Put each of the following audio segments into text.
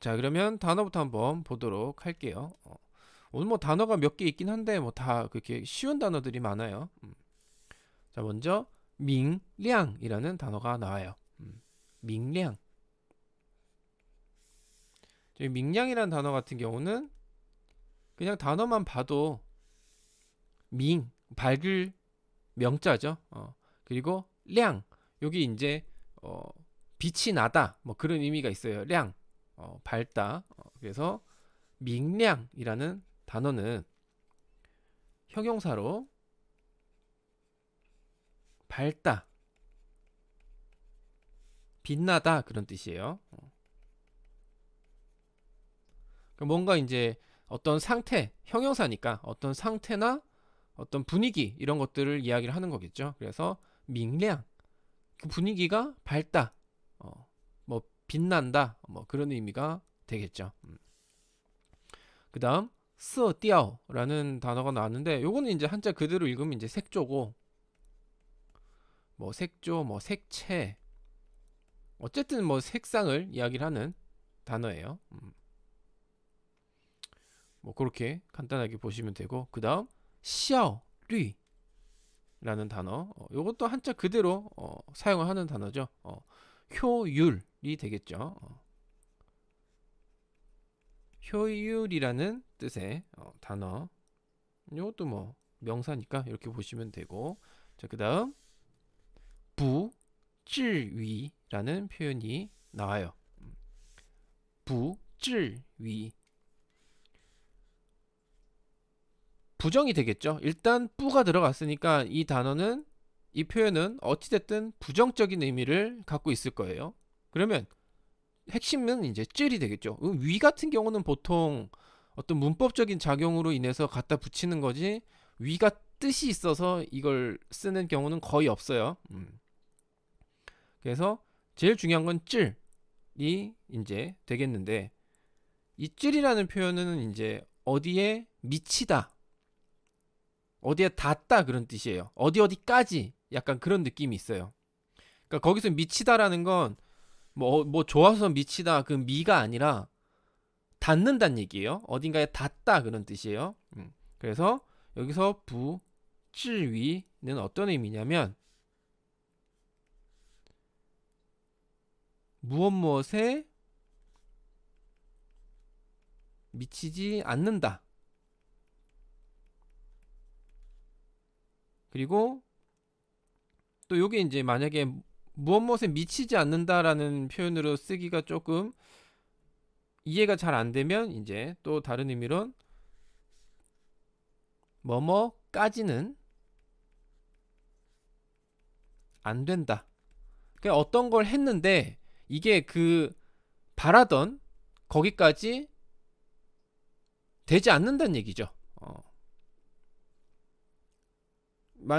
자, 그러면 단어부터 한번 보도록 할게요. 어, 오늘 뭐 단어가 몇 개 있긴 한데 뭐 다 그렇게 쉬운 단어들이 많아요. 음. 자, 먼저 민량이라는 단어가 나와요. 음. 민량. 저희 민량이라는 단어 같은 경우는 그냥 단어만 봐도 민 밝을 명자죠. 어, 그리고 량 여기 이제 어, 빛이 나다 뭐 그런 의미가 있어요. 량 어, 밝다. 어, 그래서 민량이라는 단어는 형용사로 밝다, 빛나다 그런 뜻이에요. 어. 그러니까 뭔가 이제 어떤 상태, 형용사니까 어떤 상태나 어떤 분위기 이런 것들을 이야기를 하는 거겠죠. 그래서 민량 그 분위기가 밝다, 어, 뭐 빛난다, 뭐 그런 의미가 되겠죠. 음. 그 다음 스디아오라는 단어가 나왔는데 요거는 이제 한자 그대로 읽으면 이제 색조고 뭐 색조, 뭐 색채 어쨌든 뭐 색상을 이야기를 하는 단어예요. 음. 뭐 그렇게 간단하게 보시면 되고 그 다음 시아오 류 라는 단어 어, 요것도 한자 그대로 어, 사용을 하는 단어죠. 어, 효율 이 되겠죠. 어. 효율이라는 뜻의 어, 단어. 이것도 뭐 명사니까 이렇게 보시면 되고. 자, 그 다음 부질위라는 표현이 나와요. 부질위 부정이 되겠죠. 일단 뿌가 들어갔으니까 이 단어는 이 표현은 어찌됐든 부정적인 의미를 갖고 있을 거예요. 그러면 핵심은 이제 찔이 되겠죠. 음, 위 같은 경우는 보통 어떤 문법적인 작용으로 인해서 갖다 붙이는 거지 위가 뜻이 있어서 이걸 쓰는 경우는 거의 없어요. 음. 그래서 제일 중요한 건 찔이 이제 되겠는데 이 찔이라는 표현은 이제 어디에 미치다, 어디에 닿다 그런 뜻이에요. 어디 어디까지 약간 그런 느낌이 있어요. 그러니까 거기서 미치다라는 건 뭐, 뭐 좋아서 미치다 그 미가 아니라 닿는다는 얘기예요. 어딘가에 닿다 그런 뜻이에요. 음. 그래서 여기서 부, 찔위는 어떤 의미냐면 무엇 무엇에 미치지 않는다. 그리고 또 요게 이제 만약에 무엇 무엇에 미치지 않는다라는 표현으로 쓰기가 조금 이해가 잘 안 되면 이제 또 다른 의미론 뭐뭐까지는 안 된다. 그러니까 어떤 걸 했는데 이게 그 바라던 거기까지 되지 않는다는 얘기죠. 어.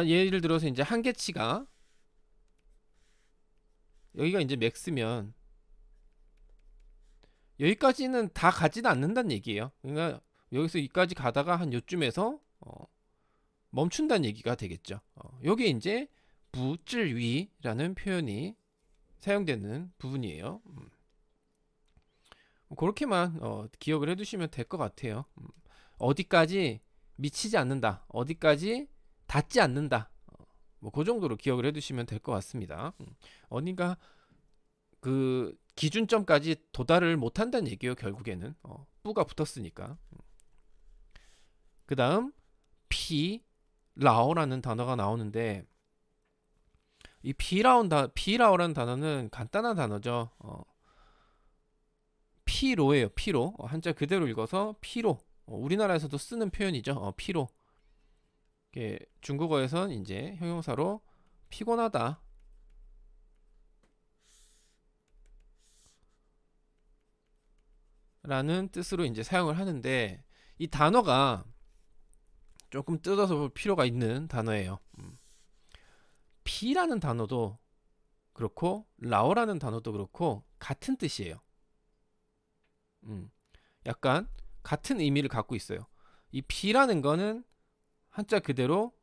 예를 들어서 이제 한계치가 여기가 이제 맥스면 여기까지는 다 가지는 않는다는 얘기예요. 그러니까 여기서 여기까지 가다가 한 요쯤에서 어, 멈춘다는 얘기가 되겠죠. 어, 여기 이제 부질위라는 표현이 사용되는 부분이에요. 음. 뭐 그렇게만 어, 기억을 해두시면 될 것 같아요. 음. 어디까지 미치지 않는다, 어디까지 닿지 않는다. 어, 뭐그 정도로 기억을 해두시면 될 것 같습니다. 음. 어딘가 그 기준점까지 도달을 못한다는 얘기예요. 결국에는 어, 뿌가 붙었으니까. 그 다음 피 라오라는 단어가 나오는데 이 피라온 다 피라오라는 단어는 간단한 단어죠. 어, 피로예요. 피로 어, 한자 그대로 읽어서 피로. 어, 우리나라에서도 쓰는 표현이죠. 어, 피로. 중국어에선 이제 형용사로 피곤하다. 라는 뜻으로 이제 사용을 하는데 이 단어가 조금 뜯어서 볼 필요가 있는 단어예요. 음. 피라는 단어도 그렇고 라오라는 단어도 그렇고 같은 뜻이에요. 음. 약간 같은 의미를 갖고 있어요. 이 피라는 거는 한자 그대로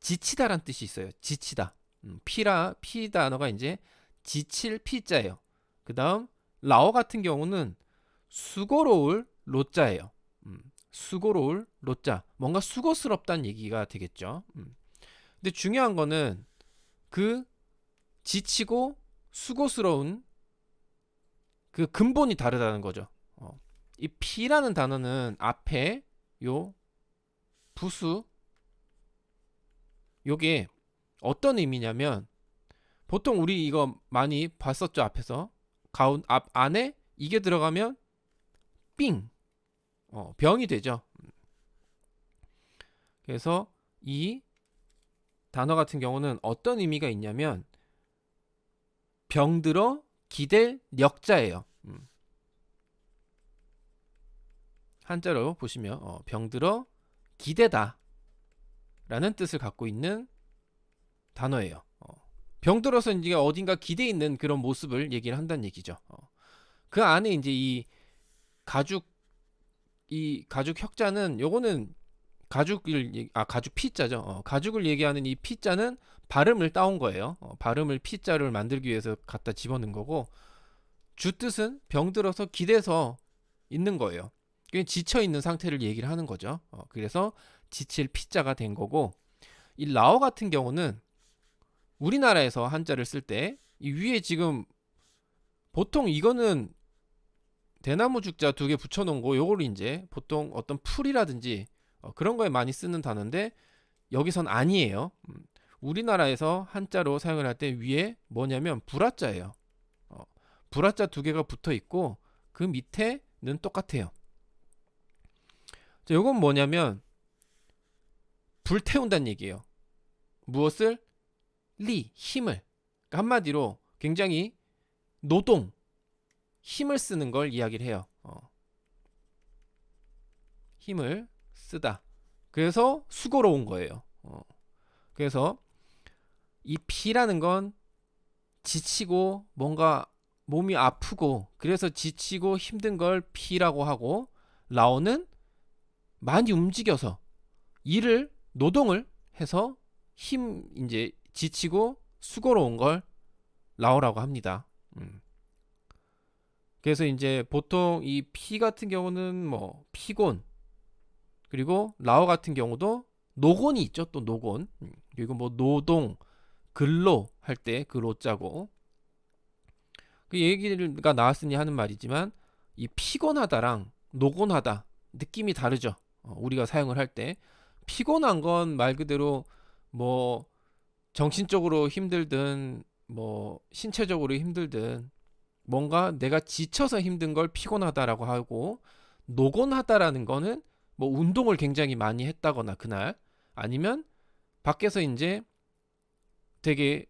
지치다란 뜻이 있어요. 지치다. 음, 피라 피 단어가 이제 지칠 피자예요. 그 다음 라오 같은 경우는 수고로울 로자예요. 음, 수고로울 로자. 뭔가 수고스럽다는 얘기가 되겠죠. 음. 근데 중요한 거는 그 지치고 수고스러운 그 근본이 다르다는 거죠. 어. 이 피라는 단어는 앞에 요 부수 요게 어떤 의미냐면 보통 우리 이거 많이 봤었죠 앞에서 가운 앞 안에 이게 들어가면 삥 어, 병이 되죠. 그래서 이 단어 같은 경우는 어떤 의미가 있냐면 병들어 기댈 역자예요. 음. 한자로 보시면 어, 병들어 기대다 라는 뜻을 갖고 있는 단어예요. 어. 병들어서 이제 어딘가 기대 있는 그런 모습을 얘기를 한다는 얘기죠. 어. 그 안에 이제 이 가죽 이 가죽 혁자는 요거는 가죽을 아 가죽 피자죠. 어, 가죽을 얘기하는 이 피자는 발음을 따온 거예요. 어, 발음을 피자를 만들기 위해서 갖다 집어넣은 거고 주 뜻은 병들어서 기대서 있는 거예요. 지쳐 있는 상태를 얘기를 하는 거죠. 어, 그래서 지칠 피자가 된 거고 이 라오 같은 경우는 우리나라에서 한자를 쓸 때 이 위에 지금 보통 이거는 대나무 죽자 두 개 붙여놓은 거 요걸 이제 보통 어떤 풀이라든지 어, 그런 거에 많이 쓰는 단어인데 여기선 아니에요. 음, 우리나라에서 한자로 사용을 할 때 위에 뭐냐면 불화자예요. 어, 불화자 두 개가 붙어 있고 그 밑에는 똑같아요. 자, 요건 뭐냐면 불태운다는 얘기예요. 무엇을? 리, 힘을. 그러니까 한마디로 굉장히 노동, 힘을 쓰는 걸 이야기를 해요. 어. 힘을 쓰다. 그래서 수고로운 거예요. 어. 그래서 이 피라는 건 지치고 뭔가 몸이 아프고 그래서 지치고 힘든 걸 피라고 하고 라오는 많이 움직여서 일을 노동을 해서 힘 이제 지치고 수고로운 걸 라오라고 합니다. 음. 그래서 이제 보통 이 피 같은 경우는 뭐 피곤 그리고 라오 같은 경우도 노곤이 있죠 또 노곤. 음, 그리고 뭐 노동 근로 할 때 그 로자고. 그 얘기가 나왔으니 하는 말이지만 이 피곤하다랑 노곤하다 느낌이 다르죠. 어, 우리가 사용을 할 때 피곤한 건 말 그대로 뭐 정신적으로 힘들든 뭐 신체적으로 힘들든 뭔가 내가 지쳐서 힘든 걸 피곤하다라고 하고 노곤하다라는 거는 뭐 운동을 굉장히 많이 했다거나 그날 아니면 밖에서 이제 되게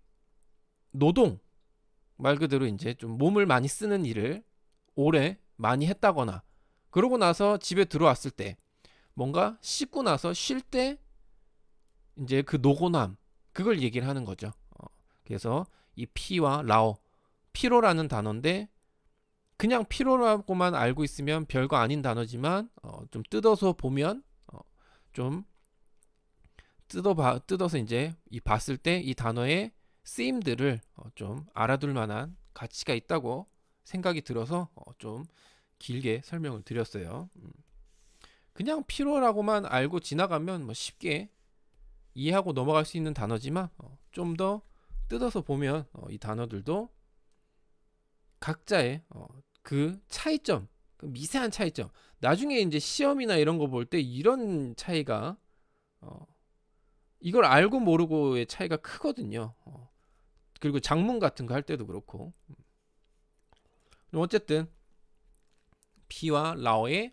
노동 말 그대로 이제 좀 몸을 많이 쓰는 일을 오래 많이 했다거나 그러고 나서 집에 들어왔을 때 뭔가 씻고 나서 쉴 때 이제 그 노곤함 그걸 얘기를 하는 거죠. 어, 그래서 이 피와 라오 피로라는 단어인데 그냥 피로라고만 알고 있으면 별거 아닌 단어지만 어, 좀 뜯어서 보면 어, 좀 뜯어 봐 뜯어서 이제 이 봤을 때 이 단어의 쓰임들을 어, 좀 알아둘 만한 가치가 있다고 생각이 들어서 어, 좀 길게 설명을 드렸어요. 음. 그냥 피로라고만 알고 지나가면 뭐 쉽게 이해하고 넘어갈 수 있는 단어지만 어, 좀더 뜯어서 보면 어, 이 단어들도 각자의 어, 그 차이점, 그 미세한 차이점. 나중에 이제 시험이나 이런 거 볼 때 이런 차이가 어, 이걸 알고 모르고의 차이가 크거든요. 어, 그리고 작문 같은 거 할 때도 그렇고. 음. 어쨌든 피와 라오의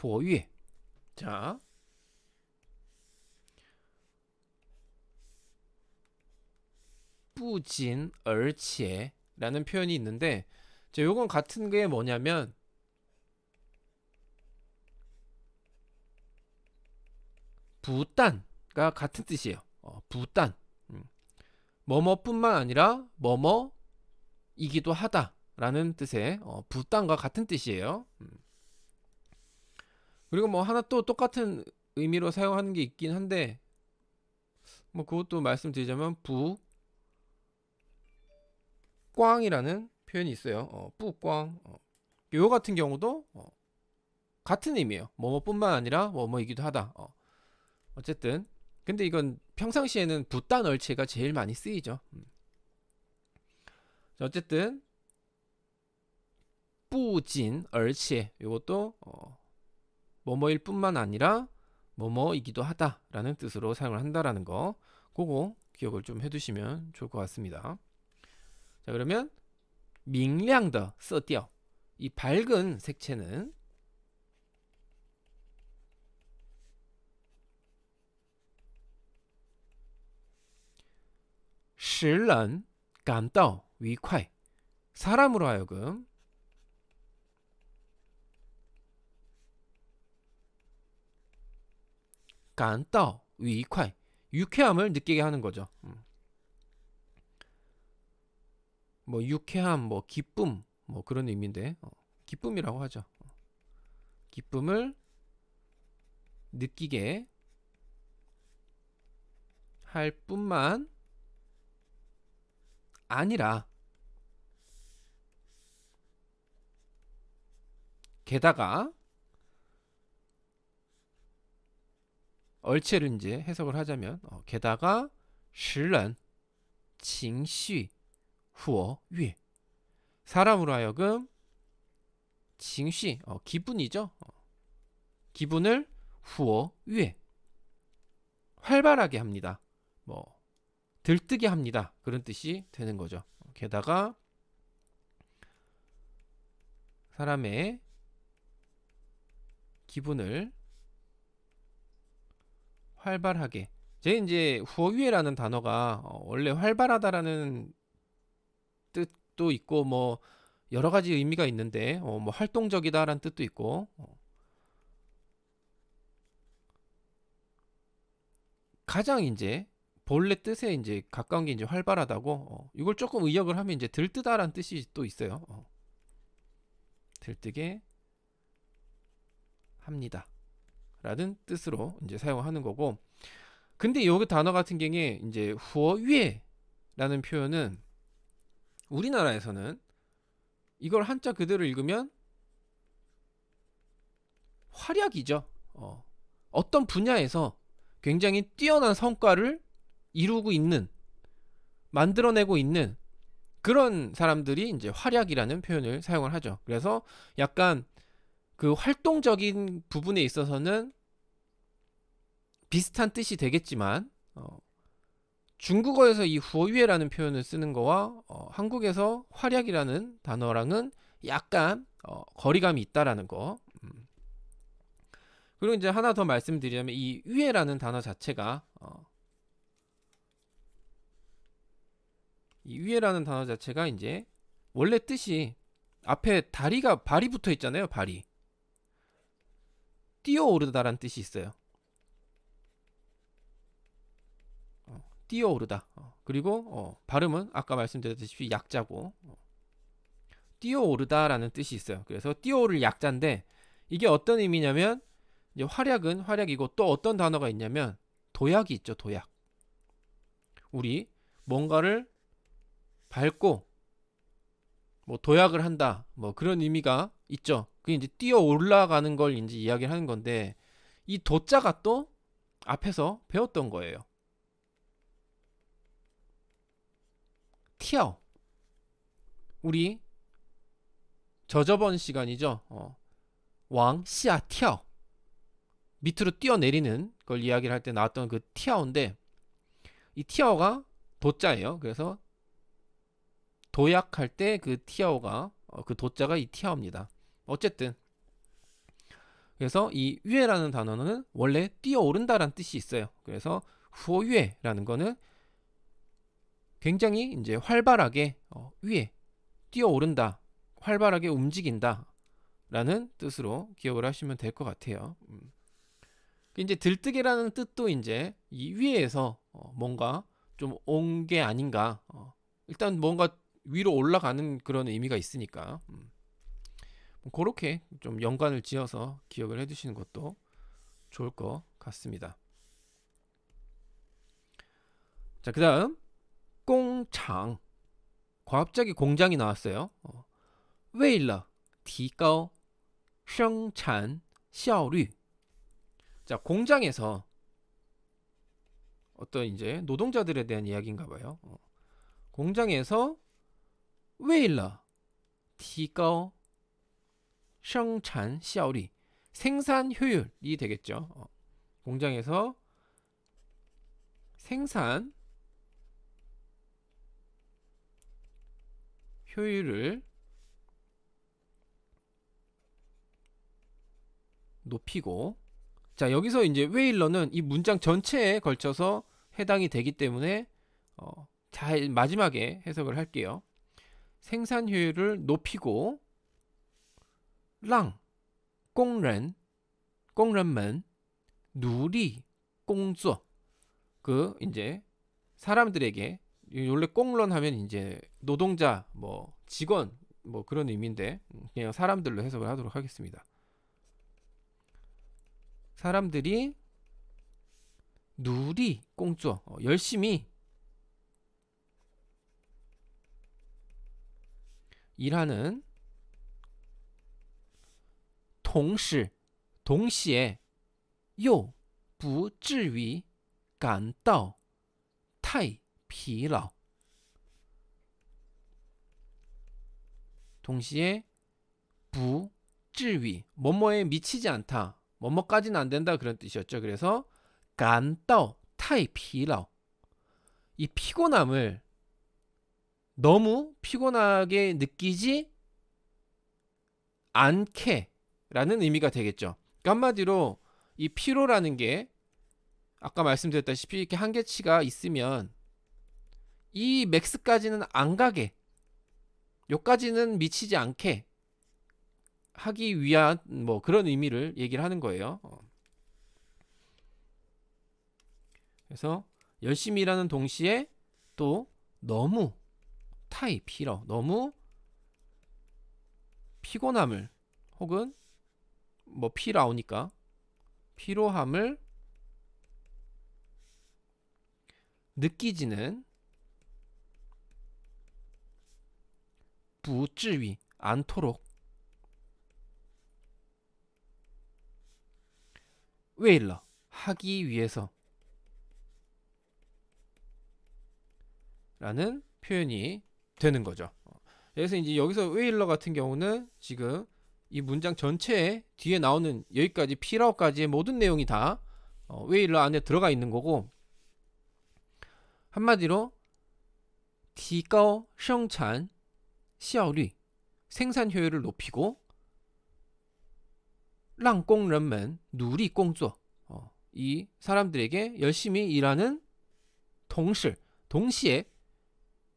火月. 자. 뿌진 얼치에라는 표현이 있는데 자, 요건 같은 게 뭐냐면 부단가 같은 뜻이에요. 어, 부단. 음. 뭐뭐뿐만 아니라 뭐뭐이기도 하다라는 뜻의 어, 부단과 같은 뜻이에요. 음. 그리고 뭐 하나 또 똑같은 의미로 사용하는 게 있긴 한데 뭐 그것도 말씀드리자면 부 꽝이라는 표현이 있어요. 어, 뿌꽝. 어. 요 같은 경우도 어, 같은 의미예요. 뭐뭐뿐만 아니라 뭐뭐이기도 하다. 어. 어쨌든 근데 이건 평상시에는 붓단 얼체가 제일 많이 쓰이죠. 음. 자, 어쨌든 뿌진 얼체 이것도 어, 뭐뭐일 뿐만 아니라 뭐뭐이기도 하다라는 뜻으로 사용을 한다라는 거. 그거 기억을 좀 해두시면 좋을 것 같습니다. 자 그러면 밍량더 써띠어. 이 밝은 색채는 실런 감다오 위콰이. 사람으로 하여금 위快 유쾌함을 느끼게 하는 거죠. 음. 뭐 유쾌함, 뭐 기쁨, 뭐 그런 의미인데 어, 기쁨이라고 하죠. 어. 기쁨을 느끼게 할 뿐만 아니라 게다가 얼체를 이제 해석을 하자면 어, 게다가 실란 징시 후어 위에 사람으로 하여금 징시 어, 기분이죠. 어, 기분을 후어 위에 활발하게 합니다. 뭐 들뜨게 합니다. 그런 뜻이 되는 거죠. 어, 게다가 사람의 기분을 활발하게. 제 이제 후어유에라는 단어가 어, 원래 활발하다라는 뜻도 있고 뭐 여러 가지 의미가 있는데 어, 뭐 활동적이다라는 뜻도 있고 어. 가장 이제 본래 뜻에 이제 가까운 게 이제 활발하다고 어, 이걸 조금 의역을 하면 이제 들뜨다라는 뜻이 또 있어요. 어. 들뜨게 합니다. 라는 뜻으로 이제 사용하는 거고 근데 여기 단어 같은 경우에 이제 후어유에라는 표현은 우리나라에서는 이걸 한자 그대로 읽으면 활약이죠. 어. 어떤 분야에서 굉장히 뛰어난 성과를 이루고 있는 만들어내고 있는 그런 사람들이 이제 활약이라는 표현을 사용을 하죠. 그래서 약간 그 활동적인 부분에 있어서는 비슷한 뜻이 되겠지만 어, 중국어에서 이 후어유에라는 표현을 쓰는 거와 어, 한국에서 활약이라는 단어랑은 약간 어, 거리감이 있다라는 거. 음. 그리고 이제 하나 더 말씀드리자면 이 유에라는 단어 자체가 어, 이 위에라는 단어 자체가 이제 원래 뜻이 앞에 다리가 발이 붙어 있잖아요. 발이 뛰어오르다라는 뜻이 있어요. 어, 뛰어오르다. 어, 그리고 어, 발음은 아까 말씀드렸듯이 약자고 어, 뛰어오르다라는 뜻이 있어요. 그래서 뛰어오를 약자인데 이게 어떤 의미냐면 이제 활약은 활약이고 또 어떤 단어가 있냐면 도약이 있죠. 도약. 우리 뭔가를 밟고 뭐 도약을 한다. 뭐 그런 의미가 있죠. 그게 이제 뛰어 올라가는 걸 이제 이야기를 하는 건데 이 도자가 또 앞에서 배웠던 거예요. 티어 우리 저저번 시간이죠. 어. 왕 시아 티어 밑으로 뛰어내리는 걸 이야기를 할 때 나왔던 그 티어인데 이 티어가 도자예요. 그래서 도약할 때 그 티아오가 어, 그 도자가 이 티아오입니다. 어쨌든 그래서 이 위에라는 단어는 원래 뛰어오른다라는 뜻이 있어요. 그래서 후어유에라는 거는 굉장히 이제 활발하게 어, 위에 뛰어오른다, 활발하게 움직인다라는 뜻으로 기억을 하시면 될 것 같아요. 음. 이제 들뜨게라는 뜻도 이제 이 위에서 어, 뭔가 좀 온 게 아닌가. 어, 일단 뭔가 위로 올라가는 그런 의미가 있으니까. 음. 뭐 그렇게 좀 연관을 지어서 기억을 해두시는 것도 좋을 것 같습니다. 자, 그 다음, 공장. 갑자기 공장이 나왔어요. 어. 为了提高生产效率. 자, 공장에서 어떤 이제 노동자들에 대한 이야기인가 봐요. 어. 공장에서 为了提高 생산 시오리 생산 효율이 되겠죠. 어, 공장에서 생산 효율을 높이고 자 여기서 이제 웨일러는 이 문장 전체에 걸쳐서 해당이 되기 때문에 어, 잘 마지막에 해석을 할게요. 생산 효율을 높이고 让工人工人们努力工作그 이제 사람들에게 이 원래 꽁런 하면 이제 노동자 뭐 직원 뭐 그런 의미인데 그냥 사람들로 해석을 하도록 하겠습니다. 사람들이 누리 꽁쭈 어, 열심히 일하는 동시 동시에 又不至于感到太疲劳 동시에 不至于 뭐뭐에 미치지 않다 뭐뭐까지는 안 된다 그런 뜻이었죠. 그래서 간다오 타이 피라오 이 피곤함을 너무 피곤하게 느끼지 않게 라는 의미가 되겠죠. 그러니까 한마디로 이 피로라는 게 아까 말씀드렸다시피 이렇게 한계치가 있으면 이 맥스까지는 안 가게 요까지는 미치지 않게 하기 위한 뭐 그런 의미를 얘기를 하는 거예요. 어. 그래서 열심히 일하는 동시에 또 너무 타이 피러 너무 피곤함을 혹은 뭐 피라오니까 피로함을 느끼지는 부쯔위 않도록 为了 하기 위해서 라는 표현이 되는 거죠. 그래서 이제 여기서 웨일러 같은 경우는 지금 이 문장 전체에 뒤에 나오는 여기까지 필아웃까지의 모든 내용이 다 어, 웨일러 안에 들어가 있는 거고 한마디로 디가오 생찬 시아리 생산 효율을 높이고 랑공런맨 누리 공조 어, 이 사람들에게 열심히 일하는 동실 동시에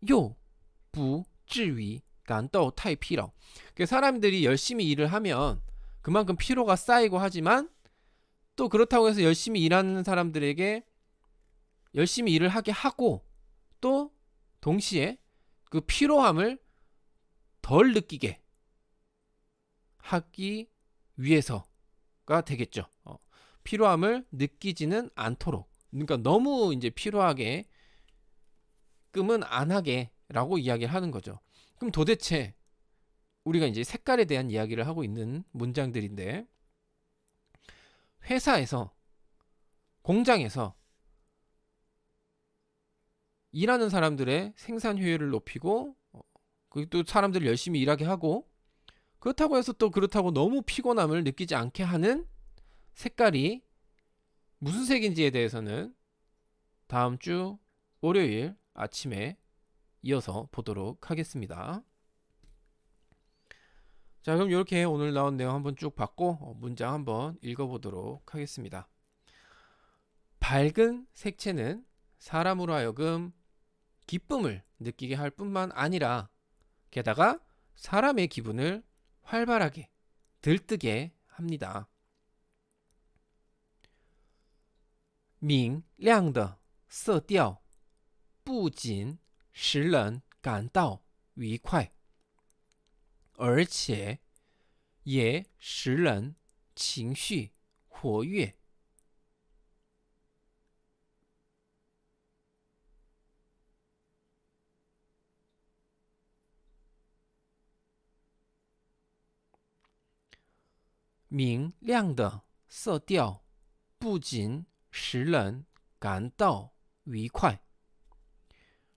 요부 지위 感到太疲劳. 그 사람들이 열심히 일을 하면 그만큼 피로가 쌓이고 하지만 또 그렇다고 해서 열심히 일하는 사람들에게 열심히 일을 하게 하고 또 동시에 그 피로함을 덜 느끼게 하기 위해서가 되겠죠. 어, 피로함을 느끼지는 않도록. 그러니까 너무 이제 피로하게 끔은 안 하게라고 이야기를 하는 거죠. 그럼 도대체 우리가 이제 색깔에 대한 이야기를 하고 있는 문장들인데 회사에서 공장에서 일하는 사람들의 생산 효율을 높이고 어, 그리고 또 사람들을 열심히 일하게 하고 그렇다고 해서 또 그렇다고 너무 피곤함을 느끼지 않게 하는 색깔이 무슨 색인지에 대해서는 다음 주 월요일 아침에 이어서 보도록 하겠습니다. 자, 그럼 이렇게 오늘 나온 내용 한번 쭉 봤고 어, 문장 한번 읽어보도록 하겠습니다. 밝은 색채는 사람으로 하여금 기쁨을 느끼게 할 뿐만 아니라 게다가 사람의 기분을 활발하게 들뜨게 합니다. 明亮的色调不仅 使人感到愉快，而且也使人情绪活跃。明亮的色调不仅使人感到愉快，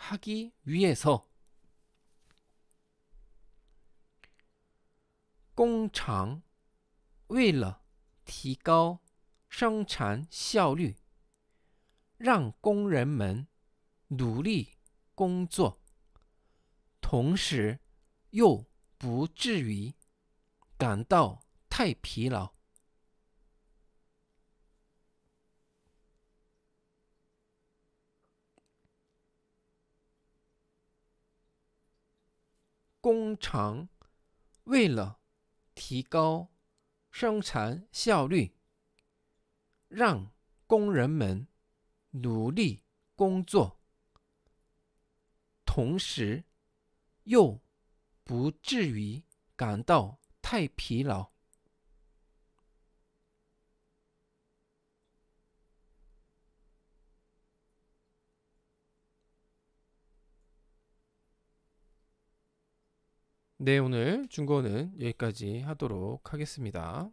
하기 위해서 工厂为了提高生产效率，让工人们努力工作，同时又不至于感到太疲劳。 工厂为了提高生产效率，让工人们努力工作，同时又不至于感到太疲劳。 네, 오늘 중고는 여기까지 하도록 하겠습니다.